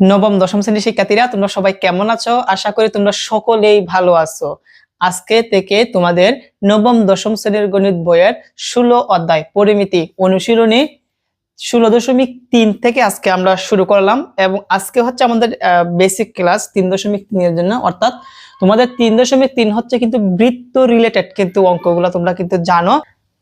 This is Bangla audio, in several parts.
নবম, দশম শ্রেণির শিক্ষার্থীরা, তোমরা সবাই কেমন আছো? আশা করি তোমরা সকলেই ভালো আছো। আজকে থেকে তোমাদের নবম, দশম শ্রেণির গণিত বইয়ের ষোলো অধ্যায় পরিমিতি অনুশীলনী ষোলো দশমিক তিন থেকে আজকে আমরা শুরু করলাম এবং আজকে হচ্ছে আমাদের বেসিক ক্লাস তিন দশমিক তিনের জন্য। অর্থাৎ তোমাদের তিন দশমিক তিন হচ্ছে কিন্তু বৃত্ত রিলেটেড কিন্তু অঙ্কগুলো তোমরা কিন্তু জানো।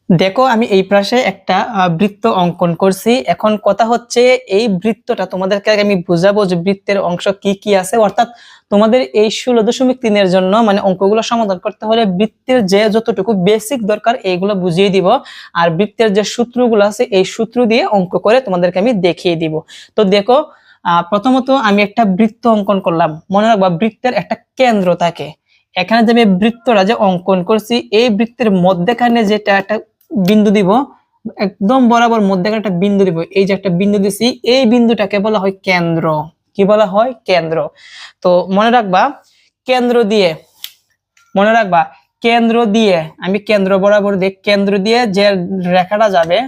দেখো, আমি এই পাশে একটা বৃত্ত অঙ্কন করছি। এখন কথা হচ্ছে, এই বৃত্তটা তোমাদেরকে আমি বুঝাবো যে বৃত্তের অংশ কি কি আছে। অর্থাৎ তোমাদের এই ষোলো দশমিক তিনের জন্য মানে অঙ্কগুলো সমাধান করতে হলে বৃত্তের যে যতটুকু বেসিক দরকার, এইগুলো বুঝিয়ে দিব। আর বৃত্তের যে সূত্রগুলো আছে, এই সূত্র দিয়ে অঙ্ক করে তোমাদেরকে আমি দেখিয়ে দিব। তো দেখো প্রথমত আমি একটা বৃত্ত অঙ্কন করলাম। মনে রাখবা, বৃত্তের একটা কেন্দ্র থাকে। এখানে যে আমি বৃত্তটা যে অঙ্কন করছি, এই বৃত্তের মধ্যেখানে যেটা একটা বিন্দু দিব, একদম বরাবর মধ্যেখানে একটা বিন্দু দিব। এই যে একটা বিন্দু দিছি, এই বিন্দুটাকে বলা হয় কেন্দ্র। কি বলা হয়? কেন্দ্র। তো মনে রাখবা, কেন্দ্র দিয়ে, মনে রাখবা, কেন্দ্র দিয়ে, আমি কেন্দ্র বরাবর দিয়ে, কেন্দ্র দিয়ে যে রেখাটা যাবে,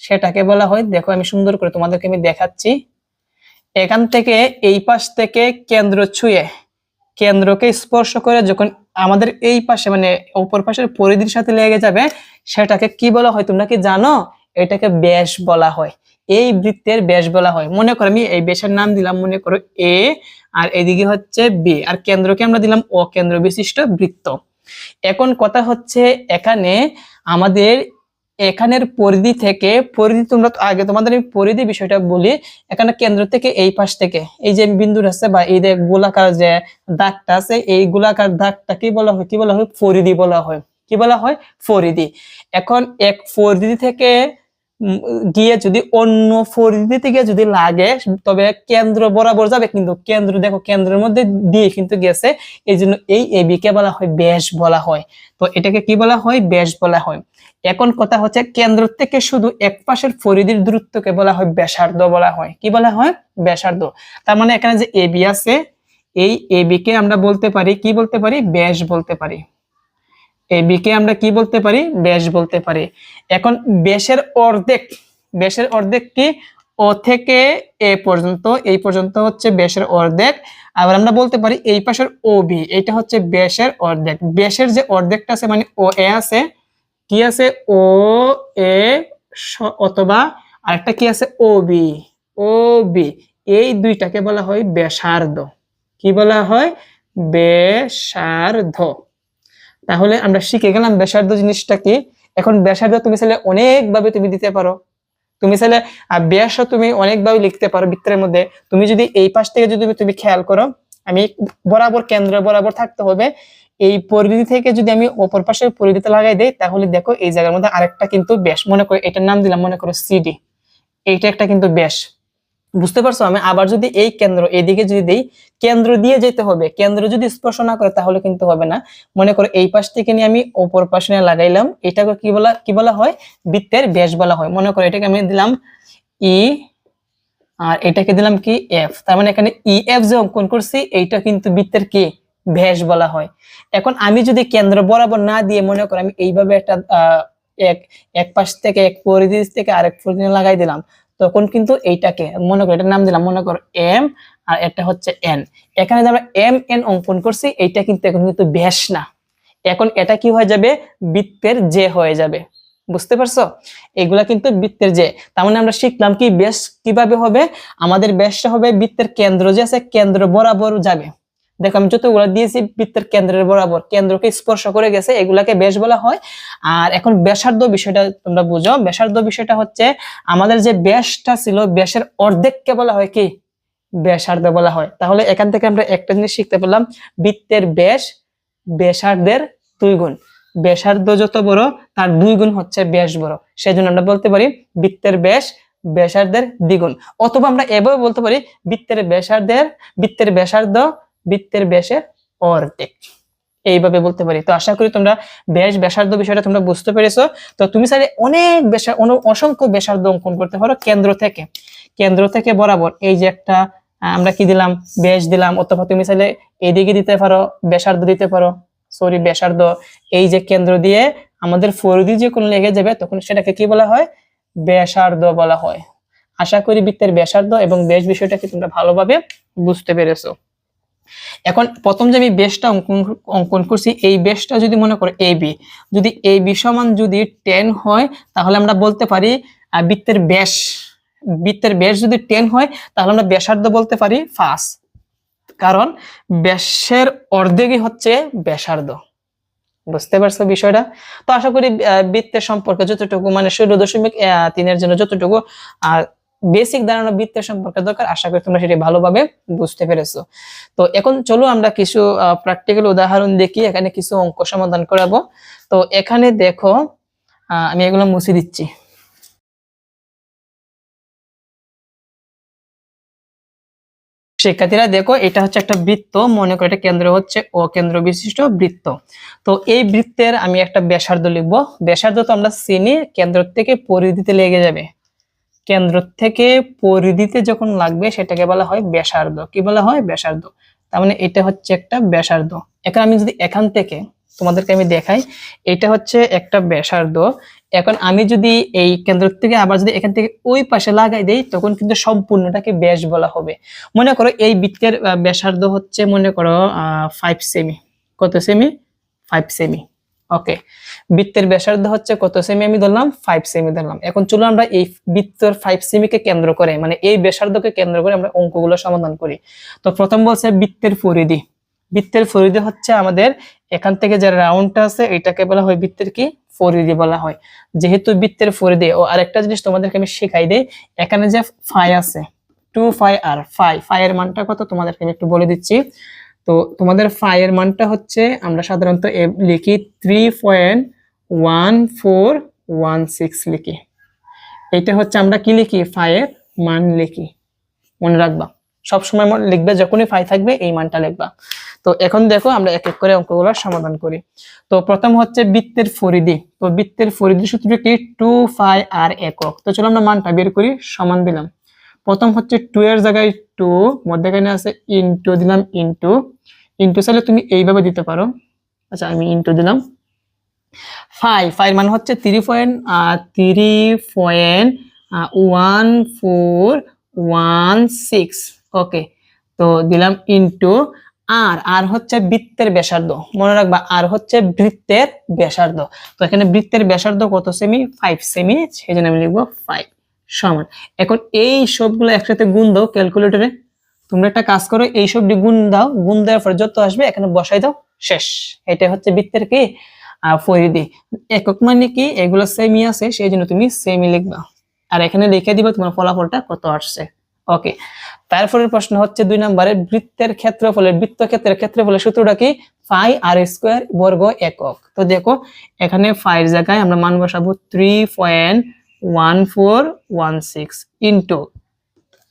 সেটাকে বলা হয়, দেখো আমি সুন্দর করে তোমাদেরকে আমি দেখাচ্ছি। এখান থেকে এই পাশ থেকে কেন্দ্র ছুঁয়ে, কেন্দ্রকে স্পর্শ করে যখন আমাদের এই পাশে মানে অপর পাশের পরিধির সাথে লেগে যাবে সেটাকে কি বলা হয়? তোমরা কি জানো? এটাকে ব্যাস বলা হয়। এই বৃত্তের ব্যাস বলা হয়। মনে করো আমি এই ব্যাসের নাম দিলাম, মনে করো এ, আর এদিকে হচ্ছে বি। আর কেন্দ্রকে আমরা দিলাম অকেন্দ্র বিশিষ্ট বৃত্ত। এখন কথা হচ্ছে এখানে আমাদের এখানের পরিধি থেকে, পরিধি তোমরা আগে তোমাদের আমি পরিধি বিষয়টা বলি। এখানে কেন্দ্র থেকে এই পাশ থেকে, এই যে বিন্দুর আছে বা এই যে গোলাকার যে দাগটা আছে, এই গোলাকার দাগটা কি বলা হয়, কি বলা হয়? পরিধি বলা হয়। কি বলা হয়? পরিধি এখন এক পরিধি থেকে গিয়ে যদি অন্য পরিধি থেকে যদি লাগে, তবে কেন্দ্র বরাবর যাবে, কিন্তু কেন্দ্র, দেখো কেন্দ্রের মধ্যে দিয়ে কিন্তু গেছে। এই জন্য এই এবি কে বলা হয় ব্যাস বলা হয়। তো এটাকে কি বলা হয়? ব্যাস বলা হয়। এখন কথা হচ্ছে কেন্দ্র থেকে শুধু এক পাশের পরিধির দূরত্বকে বলা হয় ব্যাসার্ধ বলা হয়। কি বলা হয়? ব্যাসার্ধ। তার মানে এখানে যে এবি আছে, এই এবি কে আমরা বলতে পারি, কি বলতে পারি? ব্যাস বলতে পারি। এবি কে আমরা কি বলতে পারি? ব্যাস বলতে পারি। এখন ব্যাসের অর্ধেক ব্যাসের অর্ধেক কি? ও থেকে এ পর্যন্ত, এই পর্যন্ত হচ্ছে ব্যাসের অর্ধেক। আবার আমরা বলতে পারি এই পাশের ও বি এটা হচ্ছে ব্যাসের অর্ধেক। ব্যাসের যে অর্ধেকটা আছে মানে ও এ আছে, কি আছে? ও, এ অথবা আরেকটা কি আছে? ও বি ও বি এই দুইটাকে বলা হয় ব্যাসার্ধ কি বলা হয়? ব্যাসার্ধ তাহলে আমরা শিখে গেলাম ব্যাসার্ধ জিনিসটা কি? এখন ব্যাসার্ধ তুমি চাইলে অনেকভাবে তুমি দিতে পারো। তুমি চাইলে ব্যাস তুমি অনেকভাবে লিখতে পারো বৃত্তের মধ্যে। তুমি যদি এই পাশ থেকে যদি তুমি খেয়াল করো, আমি বরাবর কেন্দ্র, বরাবর থাকতে হবে। এই পরিধি থেকে যদি আমি অপর পাশে পরিধিতে লাগাই দেই, তাহলে দেখো এই জায়গার মধ্যে আরেকটা কিন্তু ব্যাস। মনে করো এটার নাম দিলাম, মনে করো সিডি এইটা একটা কিন্তু ব্যাস। বুঝতে পারছ? আমি আবার যদি এই কেন্দ্র এদিকে যদি দেই, কেন্দ্র দিয়ে যেতে হবে। কেন্দ্র যদি স্পর্শ না করে, তাহলে কিন্তু হবে না। মনে করো এই পাশ থেকে নিয়ে আমি অপর পাশে নিয়ে লাগাইলাম। এটাকে কি বলা কি বলা হয়? বৃত্তের ব্যাস বলা হয়। মনে করো এটাকে আমি দিলাম ই আর এটাকে দিলাম কি এফ তার মানে এখানে ই এফ যে অঙ্কন করছি, এইটা কিন্তু বৃত্তের কি? ব্যাস বলা হয়। এখন আমি যদি কেন্দ্র বরাবর না দিয়ে, মনে করো আমি এইভাবে একটা এক এক পাশ থেকে এক পরিধি থেকে আরেক পরিধি লাগাই দিলাম তখন কিন্তু এইটাকে মনে করো, এটার নাম দিলাম, মনে করো এম আর এটা হচ্ছে এন এখানে যে আমরা এম এন অঙ্কন করছি, এইটা কিন্তু এখন কিন্তু ব্যাস না। এখন এটা কি হয়ে যাবে? বৃত্তের যে হয়ে যাবে। বুঝতে পারছ? এগুলা কিন্তু বৃত্তের যে তার মানে আমরা শিখলাম কি ব্যাস কীভাবে হবে? আমাদের ব্যাসটা হবে বৃত্তের কেন্দ্র যে আছে, কেন্দ্র বরাবর যাবে। দেখো, আমি যতগুলো দিয়েছি বৃত্তের কেন্দ্রের বরাবর, কেন্দ্রকে স্পর্শ করে গেছে, এগুলাকে ব্যাস বলা হয়। আর এখন ব্যাসার্ধ বিষয়টা তোমরা বুঝো। ব্যাসার্ধ বিষয়টা হচ্ছে আমাদের যে ব্যাসটা ছিল, ব্যাসের অর্ধেককে বলা হয় কি? ব্যাসার্ধ বলা হয়। তাহলে এখান থেকে আমরা একটা জিনিস শিখতে পেলাম বৃত্তের ব্যাস, ব্যাসার্ধের দুই গুণ। ব্যাসার্ধ যত বড়, তার দুই গুণ হচ্ছে ব্যাস বড়। সেই জন্য আমরা বলতে পারি বৃত্তের ব্যাস, ব্যাসার্ধের দ্বিগুণ। অথবা আমরা এভাবে বলতে পারি বৃত্তের ব্যাসার্ধের, বৃত্তের ব্যাসার্ধ বৃত্তের ব্যাসের অর্ধেক। এইভাবে বলতে পারি। তো আশা করি তোমরা ব্যাস, ব্যাসার্ধ বিষয়টা তোমরা বুঝতে পেরেছ। তো তুমি চাইলে অনেক ব্যাসার অসংখ্য ব্যাসার্ধ অঙ্কন করতে পারো কেন্দ্র থেকে। কেন্দ্র থেকে বরাবর এই যে একটা আমরা কি দিলাম? ব্যাস দিলাম। অথবা তুমি চাইলে এদিকে দিতে পারো, ব্যাসার্ধ দিতে পারো। সরি ব্যাসার্ধ। এই যে কেন্দ্র দিয়ে আমাদের পরিধি যে কোন লেগে যাবে, তখন সেটাকে কি বলা হয়? ব্যাসার্ধ বলা হয়। আশা করি বৃত্তের ব্যাসার্ধ এবং বেশ বিষয়টাকে তোমরা ভালোভাবে বুঝতে পেরেছ। এখন প্রথম যে আমি বেশটা অঙ্কন অঙ্কন করছি, এই বেশটা যদি মনে করো এ বি, যদি এই বি সমান যদি টেন হয়, তাহলে আমরা বলতে পারি বৃত্তের ব্যাস বৃত্তের ব্যাস যদি টেন হয়, তাহলে আমরা ব্যাসার্ধ বলতে পারি ফাঁস কারণ ব্যাসের অর্ধেকই হচ্ছে ব্যাসার্ধ। বুঝতে পারছ বিষয়টা? তো আশা করি বৃত্তের সম্পর্কে যতটুকু মানে ষোলো দশমিক তিনের জন্য যতটুকু বেসিক ধারণা বৃত্তের সম্পর্কে দরকার, আশা করি তোমরা সেটি ভালোভাবে বুঝতে পেরেছ। তো এখন চলো আমরা কিছু প্র্যাকটিক্যাল উদাহরণ দেখি, এখানে কিছু অঙ্ক সমাধান করাবো। তো এখানে দেখো আমি এগুলো মুছে দিচ্ছি। শিক্ষার্থীরা দেখো, এটা হচ্ছে একটা বৃত্ত, মনে করো এটা কেন্দ্র হচ্ছে ও কেন্দ্র বিশিষ্ট বৃত্ত। তো এই বৃত্তের আমি একটা ব্যাসার্ধ লিখব। ব্যাসার্ধ তো আমরা চিনি, কেন্দ্র থেকে পরিধিতে লেগে যাবে। কেন্দ্র থেকে পরিধিতে যখন লাগবে, সেটাকে বলা হয় ব্যাসার্ধ। কি বলা হয়? ব্যাসার্ধ। তার মানে এটা হচ্ছে একটা ব্যাসার্ধ। এখন আমি যদি এখান থেকে তোমাদেরকে আমি দেখাই, এটা হচ্ছে একটা ব্যাসার্ধ। এখন আমি যদি এই কেন্দ্র থেকে আবার যদি এখান থেকে ওই পাশে লাগাই দেই, তখন কিন্তু সম্পূর্ণটাকে ব্যাস বলা হবে। মনে করো এই বৃত্তের ব্যাসার্ধ হচ্ছে মনে করো ফাইভ সেমি কত সেমি ফাইভ সেমি বৃত্তের ব্যাসার্ধ হচ্ছে কত সেমি আমি ধরলাম? ফাইভ সেমি ধরলাম। এখন চলো আমরা এই বৃত্তর ফাইভ সেমিকে কেন্দ্র করে মানে এই ব্যাসার্ধকে কেন্দ্র করে আমরা অঙ্কগুলো সমাধান করি। তো প্রথম বলছে বৃত্তের পরিধি। বৃত্তের পরিধি হচ্ছে আমাদের এখান থেকে যে রাউন্ডটা আছে এটাকে বলা হয় বৃত্তের কি? পরিধি বলা হয়। যেহেতু বৃত্তের পরিধি, ও আরেকটা জিনিস তোমাদেরকে আমি শেখাই দেই, এখানে যে ফাই আছে টু ফাই আর ফাই ফাই এর মানটা কত? তোমাদেরকে আমি একটু বলে দিচ্ছি। তো তোমাদের ফাই এর মানটা হচ্ছে আমরা সাধারণত লিখি three point one four one six লিখি। এটা হচ্ছে আমরা কি লিখি? ফাই এর মান লিখি। মনে রাখবা। সবসময় লিখবে যখনই ফাই থাকবে, এই মানটা লিখবা। তো এখন দেখো আমরা এক এক করে অঙ্কগুলো সমাধান করি। তো প্রথম হচ্ছে বৃত্তের পরিধি। তো বৃত্তের পরিধি সূত্র কি? টু ফাই আর একক। তো চলো আমরা মানটা বের করি, সমান দিলাম। প্রথম হচ্ছে টু এর জায়গায় টু মধ্যেখানে আছে ইনটু দিলাম ইনটু ইনটু চাইলে তুমি এইভাবে দিতে পারো। আচ্ছা আমি ইনটু দিলাম। ফাই ফাইভ মানে হচ্ছে three point three point one four one six okay তো দিলাম ইনটু আর আর হচ্ছে বৃত্তের ব্যাসার্ধ। মনে রাখবা, আর হচ্ছে বৃত্তের ব্যাসার্ধ। তো এখানে বৃত্তের ব্যাসার্ধ কত সেমি ফাইভ সেমি সেই জন্য আমি লিখব ফাইভ সমান। এখন এই সবগুলো একসাথে গুণ দাও ক্যালকুলেটরে তোমরা একটা কাজ করো, এই সবটি গুণ দাও, গুণ দেওয়ার পর যত আসবে এখানে বসাই দাও, শেষ। এটা হচ্ছে বৃত্তের কি? পরিধি। একক মানে কি? এগুলো সেমি আছে, সেই জন্য তুমি সেমি লিখবা। আর এখানে লিখে দিবা তোমার ফলাফলটা কত আসছে। ওকে তারপরের প্রশ্ন হচ্ছে দুই নম্বরে, বৃত্তের ক্ষেত্রফলের বৃত্ত ক্ষেত্রের ক্ষেত্রফলের সূত্রটা কি? ফাই আর স্কোয়ার বর্গ একক। তো দেখো, এখানে ফাইভ জায়গায় আমরা মান বসাবো three point one four one six into.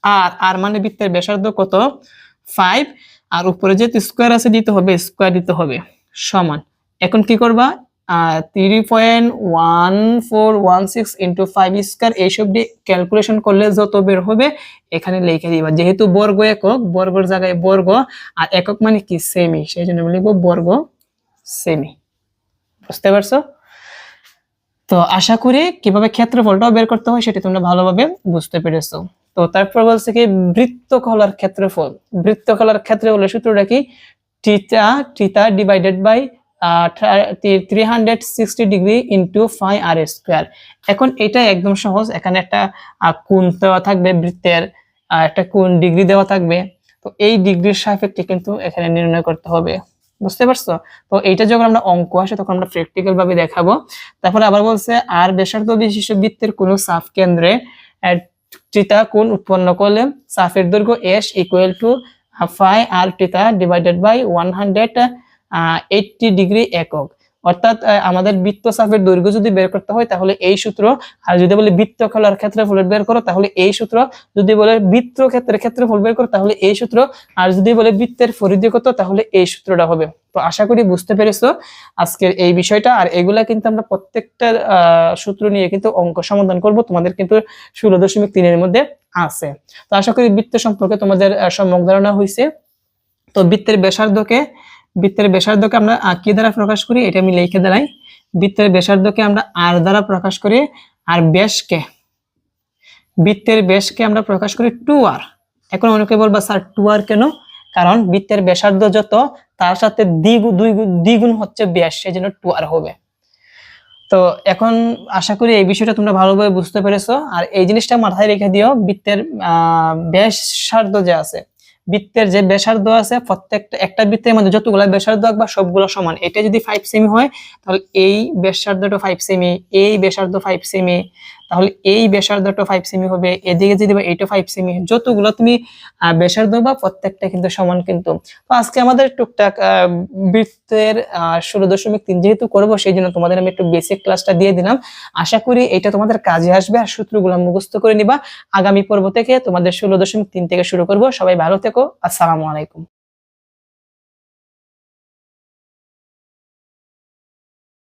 আর আর মানে বৃত্তের ব্যাসার্ধ কত? ফাইভ। আর উপরে যে স্কোয়ার আছে দিতে হবে, স্কোয়ার দিতে হবে। সমান। এখন কি করবা? Three point one four one six into five square এইসব দিয়ে ক্যালকুলেশন করলে যত বের হবে, এখানে লিখে দিবা। যেহেতু বর্গ একক, বর্গর জায়গায় বর্গ, আর একক মানে কি? সেমি সেই জন্য বর্গ সেমি বুঝতে পারছ? তো আশা করি কীভাবে ক্ষেত্রফলটাও বের করতে হয় সেটি তোমরা ভালোভাবে বুঝতে পেরেছ। তো তারপর বলছে কি, বৃত্তকলার ক্ষেত্রফল। বৃত্তকলার ক্ষেত্রফলের সূত্রটা কি? Theta theta divided by three hundred sixty degree into five এখন একদম সহজ। এখানে একটা দেওয়া থাকবে বৃত্তের একটা ডিগ্রি দেওয়া থাকবে। তো এই ডিগ্রির সাপেক্ষে কিন্তু এখানে নির্ণয় করতে হবে। বুঝতে পারছ? তো এইটা যখন আমরা অঙ্ক আসে, তখন আমরা প্র্যাকটিক্যাল ভাবে দেখাবো। তারপরে আবার বলছে, আর ব্যাসার্ধ বিশিষ্ট বৃত্তের কোনো সাফ কেন্দ্রে টিতা কোন উৎপন্ন করলে সাফের দৈর্ঘ্য S equal to pi r theta divided by one hundred eighty degree একক। অর্থাৎ আমাদের বৃত্ত সাফের দৈর্ঘ্য যদি বের করতে হয়, তাহলে এই সূত্র, আর যদি বলে বৃত্ত খেলার ক্ষেত্রে ফল বের করো, তাহলে এই সূত্র, যদি বলে বৃত্ত ক্ষেত্রের ক্ষেত্রে ফল বের করো, তাহলে এই সূত্র, আর যদি বলে বৃত্তের পরিধি কত, তাহলে এই সূত্রটা হবে। তো আশা করি বুঝতে পেরেছ আজকের এই বিষয়টা, আর এগুলা কিন্তু আমরা প্রত্যেকটা সূত্র নিয়ে কিন্তু অঙ্ক সমাধান করব, তোমাদের কিন্তু ষোলো দশমিক তিনের মধ্যে আছে। তো আশা করি বৃত্ত সম্পর্কে তোমাদের সম্যক ধারণা হয়েছে তো বৃত্তের ব্যাসার্ধকে বৃত্তের ব্যাসার্ধকে আমরা কি দ্বারা প্রকাশ করি? এটা আমি লিখে দাঁড়াই বৃত্তের ব্যাসার্ধকে আমরা আর দ্বারা প্রকাশ করি, আর ব্যাসকে। বৃত্তের ব্যাসকে আমরা প্রকাশ করি টু আর এখন অনেকে বলবা, স্যার টু আর কেন? কারণ বৃত্তের ব্যাসার্ধ যত, তার সাথে দ্বিগুণ দ্বিগুণ হচ্ছে ব্যাস সেই জন্য টু আর হবে। তো এখন আশা করি এই বিষয়টা তোমরা ভালোভাবে বুঝতে পেরেছ। আর এই জিনিসটা মাথায় রেখে দিও, বৃত্তের ব্যাসার্ধ যে আছে বৃত্তের যে ব্যাসার্ধ আছে, প্রত্যেকটা, একটা বৃত্তের মধ্যে যতগুলো ব্যাসার্ধ বা সবগুলো সমান। এটা যদি ফাইভ সেমি হয়, তাহলে এই ব্যাসার্ধটা ফাইভ সেমি এই ব্যাসার্ধ ফাইভ সেমি তাহলে এই ব্যাসার্ধটা ফাইভ সেমি হবে এদিকে যদি বা এইটা ফাইভ সেমি যতগুলো তুমি আহ, ব্যাসার্ধ বা প্রত্যেকটা কিন্তু সমান কিন্তু। তো আজকে আমাদের টুকটাক বৃত্তের ষোলো দশমিক তিন যেহেতু করব সেই জন্য তোমাদের আমি একটু বেসিক ক্লাসটা দিয়ে দিলাম। আশা করি এটা তোমাদের কাজে আসবে আর সূত্রগুলো মুখস্থ করে নিবা। আগামী পর্ব থেকে তোমাদের ষোলো দশমিক তিন থেকে শুরু করব। সবাই ভালো থেকো। আসসালামু আলাইকুম।